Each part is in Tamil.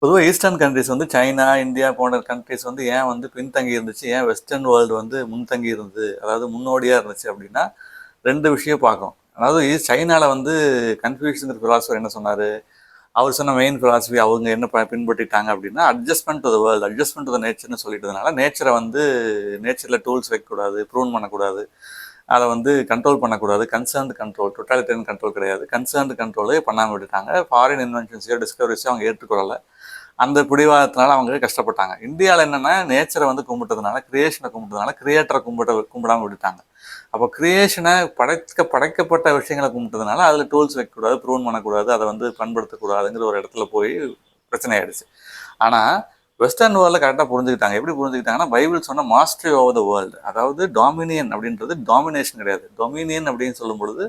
பொதுவாக ஈஸ்டர்ன் கண்ட்ரிஸ் வந்து சைனா இந்தியா போன்ற கண்ட்ரிஸ் வந்து ஏன் வந்து பின்தங்கி இருந்துச்சு? ஏன் வெஸ்டர்ன் வேர்ல்டு வந்து முன்தங்கி இருந்தது? அதாவது முன்னோடியாக இருந்துச்சு அப்படின்னா ரெண்டு விஷயம் பார்க்கும் அதாவது சைனாவில் வந்து கன்ஃபியூஷன் ஃபிலாசபர் என்ன சொன்னார்? அவர் சொன்ன மெயின் ஃபிலாசபி அவங்க என்ன ப- பின்பற்றிட்டாங்க அப்படின்னா adjustment to the world adjustment to the நேச்சர்னு சொல்லிட்டதுனால நேச்சரை வந்து நேச்சரில் டூல்ஸ் வைக்கக்கூடாது ப்ரூன் பண்ணக்கூடாது. அதை வந்து கண்ட்ரோல் பண்ணக்கூடாது. கன்சர்ன்டு கண்ட்ரோல் டொட்டாலிட்டரியன் கண்ட்ரோல் கிடையாது. கன்சர்ன்டு கண்ட்ரோலே பண்ணாமல் விட்டுட்டாங்க. ஃபாரின் இன்வென்ஷன்ஸையோ டிஸ்கவரிஸையோ அவங்க ஏற்றுக்கொள்ளலை. அந்த பிடிவாதத்தினால அவங்க கஷ்டப்பட்டாங்க. இந்தியாவில் என்னென்னா நேச்சரை வந்து கும்பிட்டதுனால கிரியேஷனை கும்பிட்டதுனால கிரியேட்டரை கும்பிட்ட கும்பிடாம விட்டுட்டாங்க. அப்போ கிரியேஷனை படைக்க படைக்கப்பட்ட விஷயங்களை கும்பிட்டதுனால அதில் டூல்ஸ் வைக்கக்கூடாது ப்ரூவ் பண்ணக்கூடாது அதை வந்து பண்படுத்தக்கூடாதுங்கிற ஒரு இடத்துல போய் பிரச்சனை ஆயிடுச்சு. ஆனால் வெஸ்டர்ன் வேர்ல்டில் கரெக்டாக புரிஞ்சுக்கிட்டாங்க. எப்படி புரிஞ்சுக்கிட்டாங்கன்னா பைபிள் சொன்ன மாஸ்டரி ஓவர் த வேர்ல்டு அதாவது டாமினியன் அப்படின்றது டாமினேஷன் கிடையாது. டொமினியன் அப்படின்னு சொல்லும் பொழுது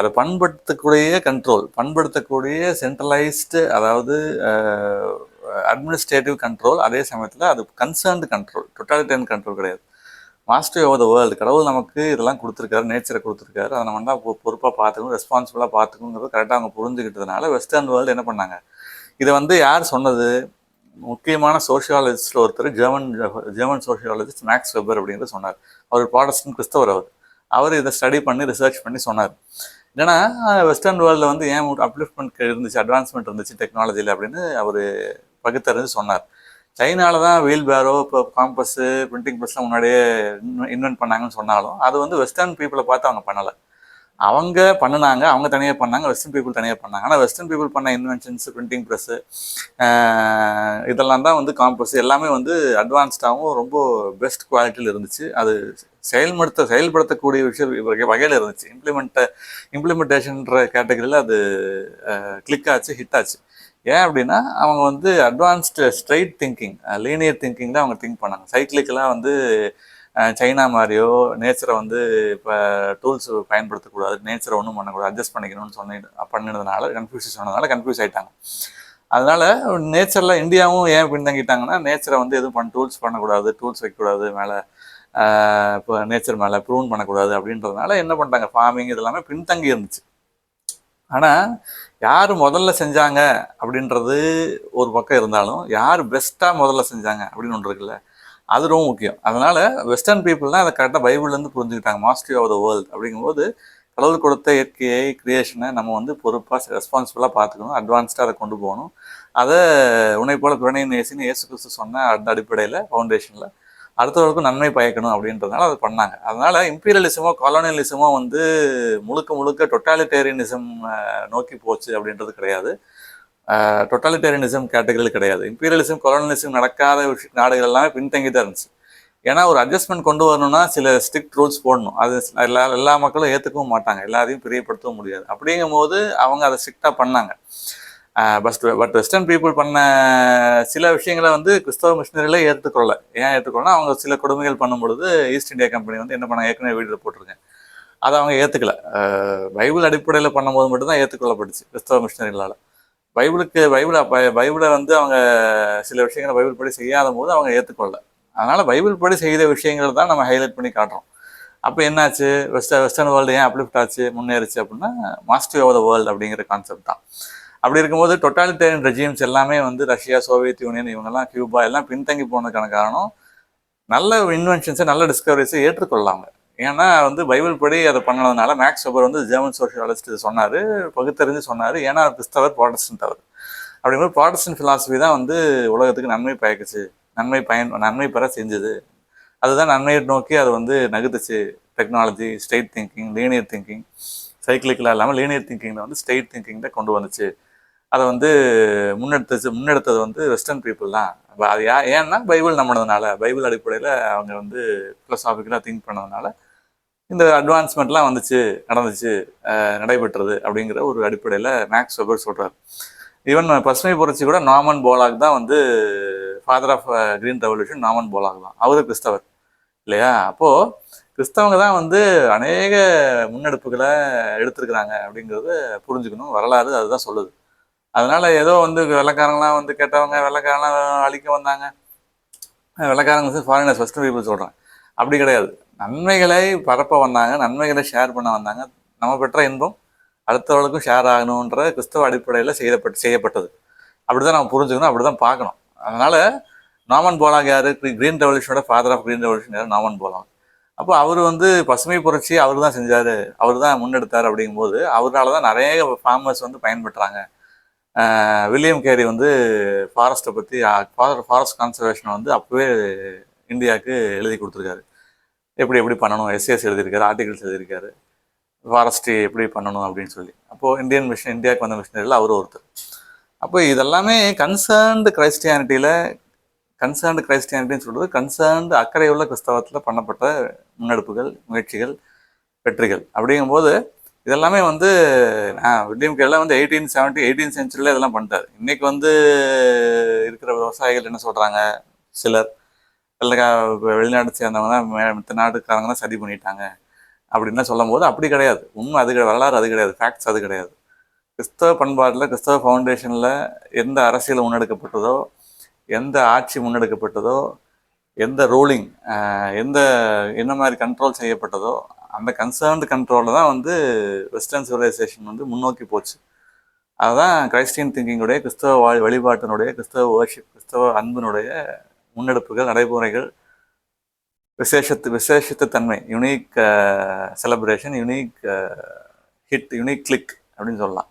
அதை பண்படுத்தக்கூடிய கண்ட்ரோல் பண்படுத்தக்கூடிய சென்ட்ரலைஸ்டு அதாவது அட்மினிஸ்ட்ரேட்டிவ் கண்ட்ரோல் அதே சமயத்தில் அது கன்சர்ன்டு கண்ட்ரோல் டொட்டாலிட்டரியன் கண்ட்ரோல் கிடையாது. மாஸ்டர் ஓவர் த வேர்ல்டு கடவுள் நமக்கு இதெல்லாம் கொடுத்துருக்காரு நேச்சரை கொடுத்துருக்காரு. அதை நம்ம தான் பொறுப்பாக பார்த்துக்கணும் ரெஸ்பான்சிபிளாக பார்த்துக்கணுங்கிறது கரெக்டாக அவங்க புரிஞ்சுக்கிட்டதுனால வெஸ்டர்ன் வேர்ல்டு என்ன பண்ணாங்க? இதை வந்து யார் சொன்னது? முக்கியமான சோஷியாலஜிஸ்டில் ஒருத்தர் German German sociologist Max Weber அப்படிங்கிறது சொன்னார். அவர் ப்ராடஸ்டன் கிறிஸ்தவர் அவர். அவர் இதை ஸ்டடி பண்ணி ரிசர்ச் பண்ணி சொன்னார். ஏன்னா வெஸ்டர்ன் வேர்ல்டில் வந்து ஏன் அப்லிஃப்ட்மெண்ட் இருந்துச்சு அட்வான்ஸ்மெண்ட் இருந்துச்சு டெக்னாலஜியில் அப்படின்னு அவர் பகுத்தறிஞ்சு சொன்னார். சைனாவில் தான் வீல் பேரோ இப்போ காம்பஸ்ஸு பிரிண்டிங் ப்ரெஸ்லாம் முன்னாடியே இன்வென்ட் பண்ணாங்கன்னு சொன்னாலும் அது வந்து வெஸ்டர்ன் பீப்புளை பார்த்து அவங்க பண்ணலை. அவங்க பண்ணுனாங்க அவங்க தனியாக பண்ணாங்க வெஸ்டர்ன் பீப்புள் தனியாக பண்ணாங்க. ஆனால் வெஸ்டர்ன் பீப்புள் பண்ண இன்வென்ஷன்ஸ் பிரிண்டிங் ப்ரெஸ்ஸு இதெல்லாம் தான் வந்து காம்பஸ் எல்லாமே வந்து அட்வான்ஸ்டாகவும் ரொம்ப பெஸ்ட் குவாலிட்டியில் இருந்துச்சு. அது செயல்படுத்த செயல்படுத்தக்கூடிய விஷயம் வகை- வகையில் இருந்துச்சு. இம்ப்ளிமெண்ட்டை இம்ப்ளிமெண்டேஷன்ற கேட்டகரியில் அது கிளிக் ஆச்சு ஹிட் ஆச்சு. ஏன் அப்படின்னா அவங்க வந்து advanced straight thinking linear thinking தான் அவங்க திங்க் பண்ணாங்க. சைக்கிளிக்கெல்லாம் வந்து சைனா மாதிரியோ நேச்சரை வந்து இப்போ டூல்ஸ் பயன்படுத்தக்கூடாது நேச்சரை ஒன்றும் பண்ணக்கூடாது அட்ஜஸ்ட் பண்ணிக்கணும்னு சொன்னி பண்ணினதுனால கன்ஃபியூஸ் சொன்னதுனால கன்ஃபியூஸ் ஆயிட்டாங்க. அதனால நேச்சரில் இந்தியாவும் ஏன் பின்தங்கிட்டாங்கன்னா நேச்சரை வந்து எதுவும் பண்ண டூல்ஸ் பண்ணக்கூடாது டூல்ஸ் வைக்கக்கூடாது மேலே இப்போ நேச்சர் மேலே ப்ரூவ் பண்ணக்கூடாது அப்படின்றதுனால என்ன பண்ணிட்டாங்க ஃபார்மிங் இதெல்லாமே பின்தங்கி இருந்துச்சு. ஆனால் யார் முதல்ல செஞ்சாங்க அப்படின்றது ஒரு பக்கம் இருந்தாலும் யார் பெஸ்ட்டாக முதல்ல செஞ்சாங்க அப்படின்னு ஒன்று இருக்குல்ல அது ரொம்ப முக்கியம். அதனால் வெஸ்டர்ன் பீப்புள்லாம் அதை கரெக்டாக பைபிள்லேருந்து புரிஞ்சுக்கிட்டாங்க மாஸ்டரி ஆஃப் த வேர்ல்டு அப்படிங்கும்போது கடவுள் கொடுத்த இயற்கையை கிரியேஷனை நம்ம வந்து பொறுப்பாக ரெஸ்பான்சிபிளாக பார்த்துக்கணும் அட்வான்ஸ்டாக அதை கொண்டு போகணும். அதை உன்னை போல பிரணய நேசின்னு இயேசு கிறிஸ்து சொன்ன அந்த அடிப்படையில் ஃபவுண்டேஷனில் அடுத்தவர்களுக்கும் நன்மை பயக்கணும் அப்படின்றதுனால அதை பண்ணாங்க. அதனால இம்பீரியலிசமோ காலோனியலிசமோ வந்து முழுக்க முழுக்க டொட்டாலிட்டேரியனிசம் நோக்கி போச்சு அப்படின்றது கிடையாது. டொட்டாலிட்டேரியனிசம் கேட்டகரியில் கிடையாது. இம்பீரியலிசம் கொலோனியலிசம் நடக்காத விஷய நாடுகள் எல்லாமே பின்தங்கி தான் இருந்துச்சு. ஏன்னா ஒரு அட்ஜஸ்ட்மெண்ட் கொண்டு வரணும்னா சில ஸ்ட்ரிக்ட் ரூல்ஸ் போடணும். அது எல்லா எல்லா மக்களும் ஏற்றுக்கவும் மாட்டாங்க. எல்லாரையும் பிரியப்படுத்தவும் முடியாது. அப்படிங்கும்போது அவங்க அதை ஸ்ட்ரிக்டாக பண்ணாங்க. பட் பட் வெஸ்டர்ன் பீப்புள் பண்ண சில விஷயங்களை வந்து கிறிஸ்தவ மிஷினரியில் ஏற்றுக்கொள்ள ஏன் ஏற்றுக்கொள்ளனா அவங்க சில கொடுமைகள் பண்ணும் பொழுது ஈஸ்ட் இந்தியா கம்பெனி வந்து என்ன பண்ணாங்க? ஏற்கனவே வீடியோவில் போட்டிருக்கேன் அதை அவங்க ஏற்றுக்கல பைபிள் அடிப்படையில் பண்ணும்போது மட்டும்தான் ஏற்றுக்கொள்ளப்பட்டுச்சு கிறிஸ்தவ மிஷினரிகளால் பைபிளுக்கு பைபிளை பைபிளை வந்து அவங்க சில விஷயங்களை பைபிள் படி செய்யாத போது அவங்க ஏற்றுக்கொள்ள அதனால் பைபிள் படி செய்த விஷயங்கள் தான் நம்ம ஹைலைட் பண்ணி காட்டுறோம். அப்போ என்னாச்சு? வெஸ்ட வெஸ்டர்ன் வேர்ல்டு ஏன் அப்லிஃப்ட் ஆச்சு முன்னேறிச்சு அப்படின்னா மாஸ்டரி ஆஃப் த வேர்ல்டு அப்படிங்கிற கான்செப்ட் தான். அப்படி இருக்கும்போது டொட்டாலிட்டேரியன் ரெஜிம்ஸ் எல்லாமே வந்து ரஷ்யா சோவியத் யூனியன் இவங்கெல்லாம் கியூபா எல்லாம் பின்தங்கி போனதுக்கான காரணம் நல்ல இன்வென்ஷன்ஸை நல்ல டிஸ்கவரிஸை ஏற்றுக்கொள்ளாங்க ஏன்னா வந்து பைபிள் படி அதை பண்ணதுனால மேக்ஸ் ஒபர் வந்து ஜெர்மன் சோஷியாலிஸ்ட் சொன்னார் பகுத்தறிஞ்சு சொன்னார் ஏன்னா கிறிஸ்தவர் ப்ராடஸ்டன்ட் அவர். அப்படிங்கும்போது ப்ராடஸ்டன்ட் ஃபிலாசபி தான் வந்து உலகத்துக்கு நன்மை பயக்குச்சு நன்மை பயன் நன்மை பெற செஞ்சது. அதுதான் நன்மையை நோக்கி அது வந்து நகுத்துச்சு technology straight thinking linear thinking சைக்கிளிக்கலாக இல்லாமல் லீனியர் திங்கிங்கில் வந்து ஸ்ட்ரெயிட் திங்கிங் தான் கொண்டு வந்துச்சு. அதை வந்து முன்னெடுத்துச்சு முன்னெடுத்தது வந்து வெஸ்டர்ன் பீப்புள் தான். அப்போ அது யா ஏன்னா பைபிள் நம்பினதுனால பைபிள் அடிப்படையில் அவங்க வந்து ஃபிலசாபிக்கலாக திங்க் பண்ணதுனால இந்த அட்வான்ஸ்மெண்ட்லாம் வந்துச்சு நடந்துச்சு நடைபெற்றது அப்படிங்கிற ஒரு அடிப்படையில் மேக்ஸ் வெபர் சொல்கிறார் ஈவன் பசுமை புரட்சி கூட நாமன் போலாக் தான் வந்து ஃபாதர் ஆஃப் கிரீன் ரெவல்யூஷன் நாமன் போலாக் தான். அவரு கிறிஸ்தவர் இல்லையா? அப்போது கிறிஸ்தவங்க தான் வந்து அநேக முன்னெடுப்புகளை எடுத்திருக்கிறாங்க அப்படிங்கிறத புரிஞ்சுக்கணும் வரலாறு அதுதான் சொல்லுது. அதனால ஏதோ வந்து வெள்ளக்காரங்களாம் வந்து கேட்டவங்க வெள்ளக்காரங்களாம் அழிக்க வந்தாங்க. வெள்ளக்காரங்க வெள்ளைக்காரங்க ஃபாரினர்ஸ் ஃபஸ்ட் பீப்புள் சொல்கிறேன் அப்படி கிடையாது. நன்மைகளை பரப்ப வந்தாங்க நன்மைகளை ஷேர் பண்ண வந்தாங்க. நம்ம பெற்ற இன்பம் அடுத்தவர்களுக்கும் ஷேர் ஆகணுன்ற கிறிஸ்தவ அடிப்படையில் செய்யப்பட்டு செய்யப்பட்டது. அப்படி தான் நம்ம புரிஞ்சுக்கணும் அப்படிதான் பார்க்கணும். அதனால் நாமன் போலாக் யார்? கிரீன் ரெவல்யூஷனோட ஃபாதர் ஆஃப் கிரீன் ரெவல்யூஷன் யார்? நாமன் போலாக். அப்போ அவர் வந்து பசுமை புரட்சி அவர் தான் செஞ்சார் அவர் தான் முன்னெடுத்தார் அப்படிங்கும்போது அவரால் தான் நிறைய ஃபார்மர்ஸ் வந்து பயன்பெற்றாங்க. வில்லியம் கேரி வந்து ஃபாரஸ்ட்டை பற்றி ஃபாரஸ்ட் கன்சர்வேஷனை வந்து அப்போவே இந்தியாவுக்கு எழுதி கொடுத்துருக்காரு. எப்படி எப்படி பண்ணணும்? எஸ்எஸ் எழுதியிருக்காரு ஆர்டிகல்ஸ் எழுதியிருக்காரு. ஃபாரஸ்ட்ரி எப்படி பண்ணணும் அப்படின்னு சொல்லி. அப்போது இந்தியன் மிஷன் இந்தியாவுக்கு வந்த மிஷினரியில் அவரும் ஒருத்தர். அப்போ இதெல்லாமே கன்சர்ன்டு கிறிஸ்டியானிட்டியில் கன்சர்ன்டு கிறிஸ்டியானிட்டின்னு சொல்கிறது கன்சர்ன்டு அக்கறையுள்ள கிறிஸ்தவத்தில் பண்ணப்பட்ட முன்னெடுப்புகள் முயற்சிகள் வெற்றிகள். அப்படிங்கும்போது இதெல்லாமே வந்து நான் வில்லியம் கேரில் வந்து எயிட்டீன் செவன்ட்டி எயிட்டீன் சென்ச்சுரியில் இதெல்லாம் பண்ணிட்டார். இன்றைக்கி வந்து இருக்கிற விவசாயிகள் என்ன சொல்கிறாங்க சிலர் வெள்ளக்கா சேர்ந்தவங்க தான் மே- மத்த நாட்டுக்காரங்க தான் சதி பண்ணிட்டாங்க. அப்படின்லாம் சொல்லும் போது அப்படி கிடையாது. உண்மை அது கிடையாது. வரலாறு அது கிடையாது. ஃபேக்ட்ஸ் அது கிடையாது. கிறிஸ்தவ பண்பாட்டில் கிறிஸ்தவ ஃபவுண்டேஷனில் எந்த அரசியல் முன்னெடுக்கப்பட்டதோ எந்த ஆட்சி முன்னெடுக்கப்பட்டதோ எந்த ரூலிங் எந்த என்ன மாதிரி கண்ட்ரோல் செய்யப்பட்டதோ அந்த கன்சர்ன்டு கண்ட்ரோலில் தான் வந்து வெஸ்டர்ன் சிவிலைசேஷன் வந்து முன்னோக்கி போச்சு. அதுதான் கிறிஸ்டியன் திங்கிங்குடைய கிறிஸ்தவ வாழ் வழிபாட்டினுடைய கிறிஸ்தவ வர்ஷிப் கிறிஸ்தவ அன்பினுடைய முன்னெடுப்புகள் நடைமுறைகள் விசேஷத்து விசேஷத்து தன்மை unique celebration unique hit unique click அப்படின்னு சொல்லலாம்.